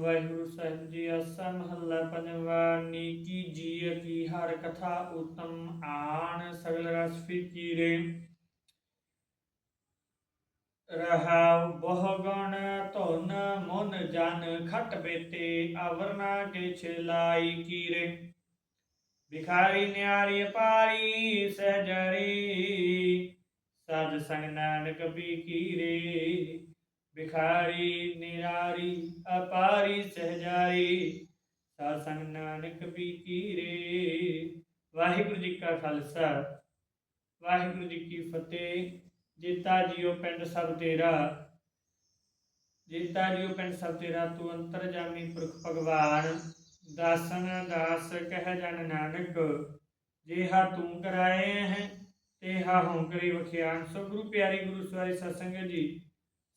ਵਾਹਿਗੁਰੂ ਸਾਹਿਬ ਜੀ, ਆਸਾ ਮਹੱਲਾ ਪੰਜਵਾ ਨੀਕੀ ਜੀ ਕੀ ਹਰ ਕਥਾ ਉਤਮ ਆਣ ਸਗਲ ਰਸ ਫੀਕੀਰੇ। ਰਹਾਉ ਬਹੁ ਗੁਣ, ਧੁਨ ਮਨ ਜਨ ਖਟ ਬੇਤੇ ਆਵਰਨਾ ਕੇ ਛਲਾਈ ਕੀਰੇ। ਬਿਖਾਰੀ ਨਿਆਰੀ ਪਾਰੀ ਸਹਜਰੀ ਸਜ ਸੰਗ ਨਾਨਕ ਵੀ ਕੀਰੇ। ਬਿਖਾਰੀ ਨਿਰਾਰੀ ਖਾਲਸਾ। ਵਾਹਿਗੁਰੂ ਜੀ ਕੀ ਫਤਿਹ। ਜੀਤਾ ਜੀਓ ਪਿੰਡ ਸਭ ਤੇਰਾ। ਜੀਤਾ ਜੀਓ ਪਿੰਡ ਸਭ ਤੇਰਾ, ਤੂੰ ਅੰਤਰਜਾਮੀ ਪੁਰਖ ਭਗਵਾਨ। ਦਾਸਨ ਦਾਸ ਕਹਿ ਜਨ ਨਾਨਕ, ਜਿਹਾ ਤੂੰ ਕਰਾਏ ਹੈ, ਤੇਹਾ ਹਉ ਕਰੀ ਵਖਿਆਨ। ਸੋ ਗੁਰੂ ਪਿਆਰੀ, ਗੁਰੂ ਸਵਾਰੀ ਸਤਸੰਗ ਜੀ,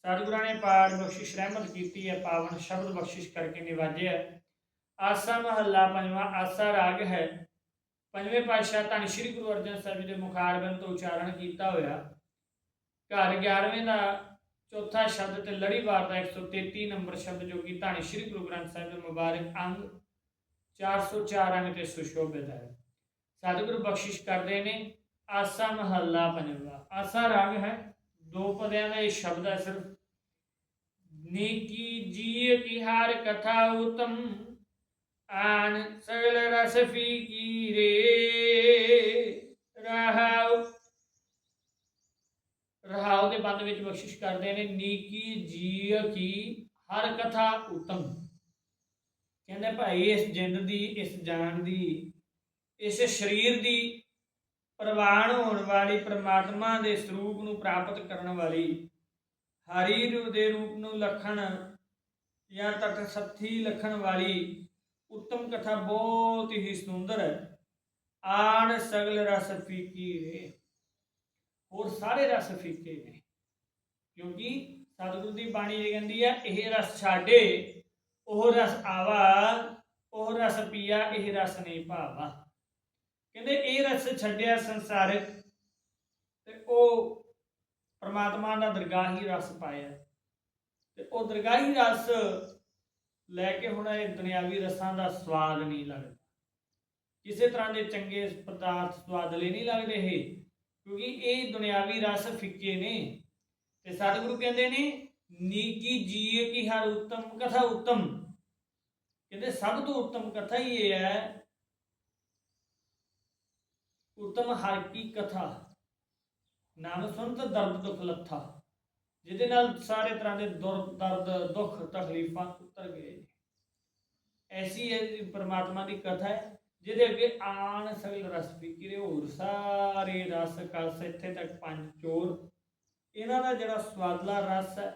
ਸਤਿਗੁਰਾਂ ਨੇ ਪਾਠ ਬਖਸ਼ਿਸ਼ ਰਹਿਮਤ ਕੀਤੀ ਹੈ, ਪਾਵਨ ਸ਼ਬਦ ਬਖਸ਼ਿਸ਼ ਕਰਕੇ ਨਿਵਾਜਿਆ। ਆਸਾ ਮਹੱਲਾ ਪੰਜਵਾਂ, ਆਸਾ ਰਾਗ ਹੈ। ਪੰਜਵੇਂ ਪਾਤਸ਼ਾਹ ਧੰਨ ਸ਼੍ਰੀ ਗੁਰੂ ਅਰਜਨ ਸਾਹਿਬ ਜੀ ਦੇ ਮੁਖਾਰਬੰਦ ਤੋਂ ਉਚਾਰਨ ਕੀਤਾ ਹੋਇਆ। ਘਰ 11ਵੇਂ ਦਾ ਚੌਥਾ ਸ਼ਬਦ ਤੇ ਲੜੀਵਾਰ ਦਾ 133 ਨੰਬਰ ਸ਼ਬਦ ਜੋ ਕਿ ਧੰਨ ਸ਼੍ਰੀ ਗੁਰੂ ਗ੍ਰੰਥ ਸਾਹਿਬ ਦੇ ਮੁਬਾਰਕ ਅੰਗ 404 ਅੰਗ ਤੇ ਸੁਸ਼ੋਭਿਤ ਹੈ। ਸਤਿਗੁਰੂ ਬਖਸ਼ਿਸ਼ ਕਰਦੇ ਨੇ, ਆਸਾ ਮਹੱਲਾ ਪੰਜਵਾਂ। ਆਸਾ ਰਾਗ ਹੈ, ਦੋ ਪਦਿਆਂ ਦਾ ਇਹ ਸ਼ਬਦ ਹੈ ਸਿਰਫ। ਨੀਕੀ ਜੀ ਕੀ ਹਰ ਕਥਾ ਉਤਮ ਆਨ ਸਗਲ ਰਸ ਫੀਕੀਰੇ ਰਹਾਉ। ਰਹਾਉ ਦੇ ਬੰਦ ਵਿੱਚ ਬਖਸ਼ਿਸ਼ ਕਰਦੇ ਨੇ, ਨੀਕੀ ਜੀ ਕੀ ਹਰ ਕਥਾ ਉਤਮ। ਕਹਿੰਦੇ ਭਾਈ, ਇਸ ਜਿੰਦ ਦੀ, ਇਸ ਜਾਨ ਦੀ, ਇਸ ਸਰੀਰ ਦੀ ਪ੍ਰਵਾਨ ਹੋਣ ਵਾਲੀ ਪ੍ਰਮਾਤਮਾ ਦੇ ਸਰੂਪ ਨੂੰ ਪ੍ਰਾਪਤ ਕਰਨ ਵਾਲੀ ਹਰੀ ਦੇ ਰੂਪ ਨੂੰ ਲਖਣ ਜਾਂ ਤਤ ਸੱਥੀ ਲਖਣ ਵਾਲੀ ਉੱਤਮ ਕਥਾ ਬਹੁਤ ਹੀ ਸੁੰਦਰ ਹੈ। ਆਣ ਸਗਲ ਰਸ ਫੀਕੀ ਰੇ ਹੋਰ ਸਾਰੇ ਰਸ ਫੀਕੇ ਨੇ ਕਿਉਂਕਿ ਸਤਿਗੁਰੂ ਦੀ ਬਾਣੀ ਇਹ ਕਹਿੰਦੀ ਹੈ, ਇਹ ਰਸ ਛਾਡੇ, ਉਹ ਰਸ ਆਵਾ, ਉਹ ਰਸ ਪੀਆ, ਇਹ ਰਸ ਨਹੀਂ ਭਾਵਾ। ਕਹਿੰਦੇ ਇਹ ਰਸ ਛੱਡਿਆ ਸੰਸਾਰਿਕ ਤੇ ਉਹ ਪ੍ਰਮਾਤਮਾ ਦਾ ਦਰਗਾਹੀ ਰਸ ਪਾਇਆ। ਤੇ ਉਹ ਦਰਗਾਹੀ ਰਸ ਲੈ ਕੇ ਹੁਣ ਇਹ ਦੁਨਿਆਵੀ ਰਸਾਂ ਦਾ ਸਵਾਦ ਨਹੀਂ ਲੱਗਦਾ। ਕਿਸੇ ਤਰ੍ਹਾਂ ਦੇ ਚੰਗੇ ਪਦਾਰਥ ਸਵਾਦਲੇ ਨਹੀਂ ਲੱਗਦੇ ਇਹ, ਕਿਉਂਕਿ ਇਹ ਦੁਨਿਆਵੀ ਰਸ ਫਿੱਕੇ ਨੇ ਤੇ ਸਤਿਗੁਰੂ ਕਹਿੰਦੇ ਨੇ, ਨੀਕੀ ਜੀਏ ਕੀ ਹਰ ਉੱਤਮ ਕਥਾ ਉੱਤਮ। ਕਹਿੰਦੇ, ਸਭ ਤੋਂ ਉੱਤਮ ਕਥਾ ਹੀ ਇਹ ਹੈ, ਉੱਤਮ ਹਰ ਕੀ ਕਥਾ, ਨਾਮ ਸੁਣਤ ਦਰਦ ਦੁੱਖ ਲੱਥਾ। ਜਿਹਦੇ ਨਾਲ ਸਾਰੇ ਤਰ੍ਹਾਂ ਦੇ ਦੁਰ ਦਰਦ, ਦੁੱਖ, ਤਕਲੀਫਾਂ ਉਤਰ ਗਏ। ਐਸੀ ਹੈ ਜੀ ਪ੍ਰਮਾਤਮਾ ਦੀ ਕਥਾ ਹੈ, ਜਿਹਦੇ ਅੱਗੇ ਆਣ ਸਗਲ ਰਸ ਪੀਕਰੇ ਹੋਰ ਸਾਰੇ ਰਸ ਕਸ ਇੱਥੇ ਤੱਕ ਪੰਜ ਚੋਰ। ਇਹਨਾਂ ਦਾ ਜਿਹੜਾ ਸਵਾਦਲਾ ਰਸ ਹੈ,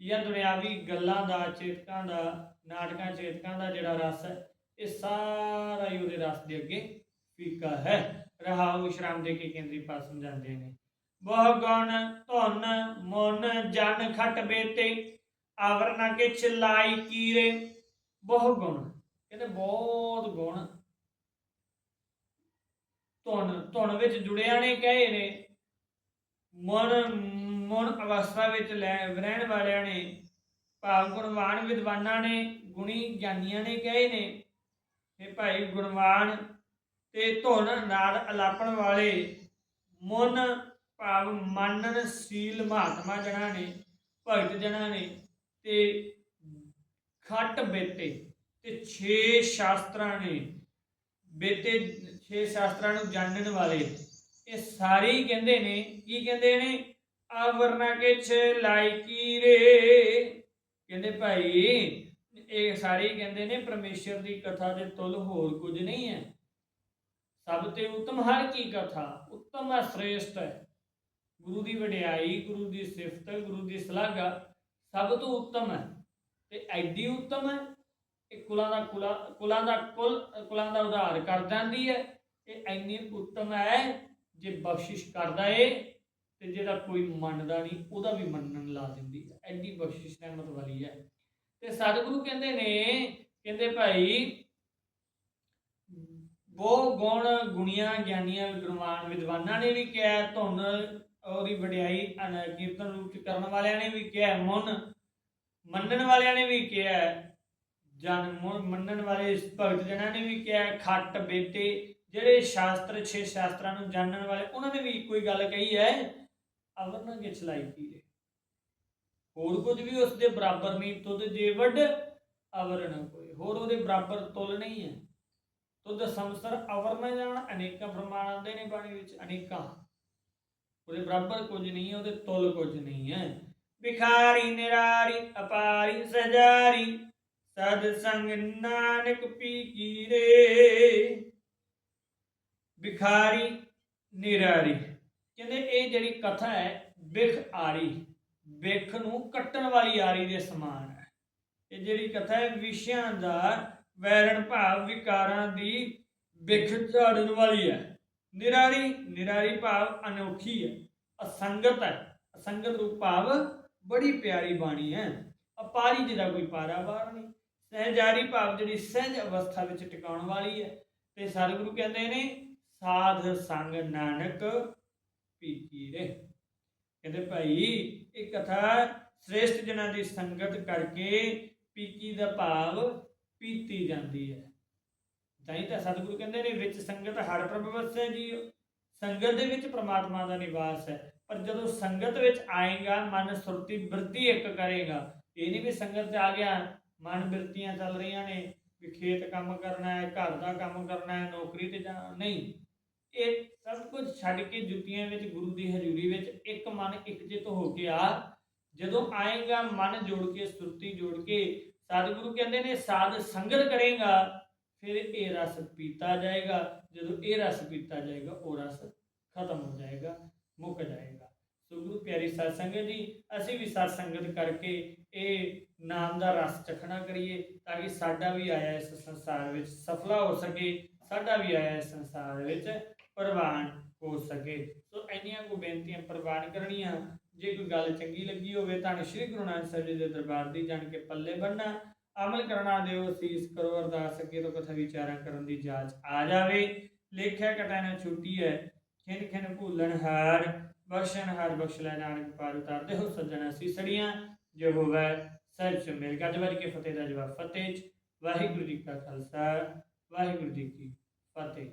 ਜਾਂ ਦੁਨਿਆਵੀ ਗੱਲਾਂ ਦਾ, ਚੇਤਕਾਂ ਦਾ, ਨਾਟਕਾਂ, ਚੇਤਕਾਂ ਦਾ ਜਿਹੜਾ ਰਸ ਹੈ, ਇਹ ਸਾਰਾ ਹੀ ਉਹਦੇ ਰਸ ਦੇ ਅੱਗੇ ਫੀਕਾ ਹੈ। ਰਹਾਉ ਵਿਸ਼ਰਾਮ ਦੇ ਕੇ ਕੇਂਦਰੀ ਪਾਸ ਸਮਝਾਉਂਦੇ ਨੇ। ਬਹੁ ਗੁਣ ਧੁਨ, ਮਨ, ਜਨ ਖਟ ਬੇਤੇ, ਆਵਰਨਾ ਕੇ ਚਲਾਈ ਕੀਰੇ ਬਹੁਤ ਗੁਣ। ਕਹਿੰਦੇ ਬਹੁਤ ਗੁਣ। ਧੁਨ ਧੁਨ ਵਿੱਚ ਜੁੜਿਆ ਨੇ, ਕਹੇ ਨੇ। ਮਨ ਮਨ ਅਵਸਥਾ ਵਿੱਚ ਲੈ, ਰਹਿਣ ਵਾਲਿਆਂ ਨੇ, ਭਾਵ ਗੁਣਵਾਨ ਵਿਦਵਾਨਾਂ ਨੇ, ਗੁਣੀ ਗਿਆਨੀਆਂ ਨੇ, ਕਹੇ ਨੇ। ਇਹ ਭਾਈ ਗੁਣਵਾਨ ਤੇ ਧੁਨ ਨਾਲ ਅਲਾਪਣ ਵਾਲੇ ਮਨ, ਭਾਵ ਮੰਨਨ ਮਹਾਤਮਾ ਜਣਾ ਨੇ, ਭਗਤ ਜਣਾ ਨੇ ਤੇ ਖੱਟ ਬੇਤੇ ਤੇ 6 ਸ਼ਾਸਤਰਾਂ ਨੇ। ਬੇਤੇ 6 ਸ਼ਾਸਤਰਾਂ ਨੂੰ ਜਾਣਨ ਵਾਲੇ। ਇਹ ਸਾਰੇ ਹੀ ਕਹਿੰਦੇ ਨੇ। ਕੀ ਕਹਿੰਦੇ ਨੇ? ਆਵਰਨਾ ਕੇ ਛ ਲਾਇਕੀ ਰੇ। ਕਹਿੰਦੇ ਭਾਈ, ਇਹ ਸਾਰੇ ਹੀ ਕਹਿੰਦੇ ਨੇ ਪਰਮੇਸ਼ਰ ਦੀ ਕਥਾ ਦੇ ਤੁਲ ਹੋਰ ਕੁਝ ਨਹੀਂ ਹੈ। ਸਭ ਤੇ ਉਤਮ ਹਰ ਕੀ ਕਥਾ, ਉੱਤਮ ਹੈ, ਸ੍ਰੇਸ਼ਟ ਹੈ। ਗੁਰੂ ਦੀ ਵਡਿਆਈ, ਗੁਰੂ ਦੀ ਸਿਫਤ, ਗੁਰੂ ਦੀ ਸਲਾਘਾ ਸਭ ਤੋਂ ਉੱਤਮ ਹੈ। ਤੇ ਐਡੀ ਉੱਤਮ ਹੈ, ਇਹ ਕੁਲਾਂ ਦਾ ਕੁਲਾ, ਕੁਲਾਂ ਦਾ ਕੁਲ, ਕੁਲਾਂ ਦਾ ਉਧਾਰ ਕਰ ਜਾਂਦੀ ਹੈ। ਇਹ ਐਨੀ ਉੱਤਮ ਹੈ, ਜੇ ਬਖਸ਼ਿਸ਼ ਕਰਦਾ ਏ, ਤੇ ਜਿਹੜਾ ਕੋਈ ਮੰਨਦਾ ਨਹੀਂ, ਉਹਦਾ ਵੀ ਮੰਨਣ ਲਾ ਦਿੰਦੀ ਹੈ। ਐਡੀ ਬਖਸ਼ਿਸ਼ ਰਹਿਮਤ ਵਾਲੀ ਹੈ। ਤੇ ਸਤਿਗੁਰੂ ਕਹਿੰਦੇ ਨੇ, ਕਹਿੰਦੇ ਭਾਈ ਬਹੁ ਗੁਣ ਗੁਣੀਆਂ ਗਿਆਨੀਆਂ ਗੁਰਮਾਨ ਵਿਦਵਾਨਾਂ ਨੇ ਵੀ ਕਿਹਾ, ਧੁਨ ਉਹਦੀ ਵਡਿਆਈ ਕੀਰਤਨ ਰੂਪ ਚ ਕਰਨ ਵਾਲਿਆਂ ਨੇ ਵੀ ਕਿਹਾ, ਮਨ ਮੰਨਣ ਵਾਲਿਆਂ ਨੇ ਵੀ ਕਿਹਾ ਜਨ ਮੰਨਣ ਵਾਲੇ ਭਗਤ ਜਨਾਂ ਨੇ ਵੀ ਕਿਹਾ ਖੱਟ ਬੇਟੇ ਜਿਹੜੇ ਸ਼ਾਸਤਰ, ਛੇ ਸ਼ਾਸਤਰਾਂ ਨੂੰ ਜਾਣਨ ਵਾਲੇ, ਉਹਨਾਂ ਨੇ ਵੀ ਇੱਕੋ ਹੀ ਗੱਲ ਕਹੀ ਹੈ, ਅਵਰਨ ਕੇ ਚਲਾਈ ਹੋਰ ਕੁਝ ਵੀ ਉਸ ਦੇ ਬਰਾਬਰ ਨਹੀਂ, ਤੁਧ ਜੇ ਵੱਡ ਅਵਰਨ ਕੋਈ। ਹੋਰ ਉਹਦੇ ਬਰਾਬਰ ਤੁਲ ਨਹੀਂ ਹੈ। ਤੁਧ ਸੰਸਰ ਅਵਰ ਜਾਣ, ਅਨੇਕਾਂ ਪ੍ਰਮਾਣ ਆਉਂਦੇ ਨੇ ਬਾਣੀ ਵਿੱਚ ਅਨੇਕਾਂ। ਉਹਦੇ ਬਰਾਬਰ ਕੁਝ ਨਹੀਂ ਹੈ, ਉਹਦੇ ਤੁਲ ਕੁਝ ਨਹੀਂ ਹੈ। ਭਿਖਾਰੀ ਨਿਰਾਰੀ, ਅਪਾਰੀ ਸਜਾਰੀ, ਸਦ ਸੰਗ ਨਾਨਕ ਪੀ ਕੀਰੇ। ਬਿਖਾਰੀ ਨਿਰਾਰੀ। ਕਹਿੰਦੇ ਇਹ ਜਿਹੜੀ ਕਥਾ ਹੈ, ਬਿਖ ਆਰੀ, ਬਿਖ ਨੂੰ ਕੱਟਣ ਵਾਲੀ ਆਰੀ ਦੇ ਸਮਾਨ ਹੈ। ਇਹ ਜਿਹੜੀ ਕਥਾ ਹੈ, ਵਿਸ਼ਿਆਂ ਦਾ ਵੈਰਣ ਭਾਵ ਵਿਕਾਰਾਂ ਦੀ ਬਿਖ ਝਾੜਨ ਵਾਲੀ ਹੈ। ਨਿਰਾਰੀ ਨਿਰਾਰੀ ਭਾਵ ਅਨੋਖੀ ਹੈ, ਅਸੰਗਤ ਹੈ। ਅਸੰਗਤ ਰੂਪ ਭਾਵ ਬੜੀ ਪਿਆਰੀ ਬਾਣੀ ਹੈ। ਅਪਾਰੀ ਜਿਹਦਾ ਕੋਈ ਪਾਰਾਵਾਰ ਨਹੀਂ। ਸਹਿਜਾਰੀ ਭਾਵ ਜਿਹੜੀ ਸਹਿਜ ਅਵਸਥਾ ਵਿੱਚ ਟਿਕਾਉਣ ਵਾਲੀ ਹੈ। ਤੇ ਸਤਿਗੁਰੂ ਕਹਿੰਦੇ ਨੇ, ਸਾਧ ਸੰਗ ਨਾਨਕ ਪੀਕੀ ਰੇ ਕਹਿੰਦੇ ਭਾਈ, ਇਹ ਕਥਾ ਸ੍ਰੇਸ਼ਟ ਜਨਾਂ ਦੀ ਸੰਗਤ ਕਰਕੇ ਪੀਕੀ ਦਾ ਭਾਵ ਪੀਤੀ ਜਾਂਦੀ ਹੈ। ਤਾਂ ਹੀ ਤਾਂ ਸਤਿਗੁਰੂ ਕਹਿੰਦੇ ਨੇ, ਵਿੱਚ ਸੰਗਤ ਹਰ ਪ੍ਰਭ ਵਸੈ ਜੀ। ਸੰਗਤ ਦੇ ਵਿੱਚ ਪ੍ਰਮਾਤਮਾ ਦਾ ਨਿਵਾਸ ਹੈ। ਪਰ ਜਦੋਂ ਸੰਗਤ ਵਿੱਚ ਆਏਗਾ, ਮਨ ਸੁਰਤੀ ਬਿਰਤੀ ਇੱਕ ਕਰੇਗਾ, ਇਹ ਨਹੀਂ ਵੀ ਸੰਗਤ 'ਚ ਆ ਗਿਆ, ਮਨ ਬਿਰਤੀਆਂ ਚੱਲ ਰਹੀਆਂ ਨੇ, ਵੀ ਖੇਤ ਕੰਮ ਕਰਨਾ ਹੈ, ਘਰ ਦਾ ਕੰਮ ਕਰਨਾ ਹੈ, ਨੌਕਰੀ ਤੇ ਜਾਣਾ, ਨਹੀਂ। ਇਹ ਸਭ ਕੁਝ ਛੱਡ ਕੇ ਜੁੱਤੀਆਂ ਵਿੱਚ, ਗੁਰੂ ਦੀ ਹਜ਼ੂਰੀ ਵਿੱਚ ਇੱਕ ਮਨ ਇਕਜਿਤ ਹੋ ਕੇ ਆ। ਜਦੋਂ ਆਏਗਾ, ਮਨ ਜੋੜ ਕੇ, ਸੁਰਤੀ ਜੋੜ ਕੇ ਸਤਿਗੁਰੂ ਕਹਿੰਦੇ ਨੇ, ਸਾਧ ਸੰਗਤ ਕਰੇਗਾ, ਫਿਰ ਇਹ ਰਸ ਪੀਤਾ ਜਾਏਗਾ। ਜਦੋਂ ਇਹ ਰਸ ਪੀਤਾ ਜਾਏਗਾ, ਉਹ ਰਸ ਖਤਮ ਹੋ ਜਾਏਗਾ। ਮੁੱਕ ਜਾਏਗਾ। ਸੋ ਗੁਰੂ ਪਿਆਰੀ ਸਾਧ ਸੰਗਤ ਜੀ, ਅਸੀਂ ਵੀ ਸਾਧ ਸੰਗਤ ਕਰਕੇ ਇਹ ਨਾਮ ਦਾ ਰਸ ਚਖਣਾ ਕਰੀਏ ਤਾਂ ਕਿ ਸਾਡਾ ਵੀ ਆਇਆ ਇਸ ਸੰਸਾਰ ਵਿੱਚ ਸਫਲਾ ਹੋ ਸਕੇ, ਸਾਡਾ ਵੀ ਆਇਆ ਇਸ ਸੰਸਾਰ ਵਿੱਚ ਪ੍ਰਵਾਨ ਹੋ ਸਕੇ। ਸੋ ਇੰਨੀਆਂ ਕੋ ਬੇਨਤੀਆਂ ਪ੍ਰਵਾਨ ਕਰਨੀਆਂ, ਜੇ ਕੋਈ ਗੱਲ ਚੰਗੀ ਲੱਗੀ ਹੋਵੇ ਤਾਂ ਸ਼੍ਰੀ ਗੁਰੂ ਨਾਨਕ ਸਾਹਿਬ ਜੀ ਦੇ ਦਰਬਾਰ ਦੀ ਜਾਣ ਕੇ ਪੱਲੇ ਬੰਨਾ ਅਮਲ ਕਰਨਾ ਦਿਓ ਸੀਸ ਕਰੋ ਅਰਦਾਸ ਅੱਗੇ ਤੋਂ ਕਥਾ ਵਿਚਾਰਾਂ ਕਰਨ ਦੀ ਜਾਂਚ ਆ ਜਾਵੇ। ਲੇਖਿਆ ਕਟਾ ਛੁੱਟੀ ਹੈ ਖਿਨ ਖਿਨ ਭੂਲਣ ਹਾਰ, ਬਖਸ਼ਣ ਹਾਰ, ਬਖਸ਼ ਲੈ ਨਾਨਕ ਪਾਰ ਉਤਾਰਦੇ ਹੋ ਸੱਜਣਾ ਸੀਸੜੀਆਂ ਜੋ ਹੋਵੇ ਸਹਿਜ ਚ ਮਿਲ ਗੱਜ ਕੇ ਫਤਿਹ ਦਾ ਜਵਾਬ ਫਤਿਹ ਵਾਹਿਗੁਰੂ ਜੀ ਕਾ ਖਾਲਸਾ, ਵਾਹਿਗੁਰੂ ਜੀ ਕੀ ਫਤਿਹ।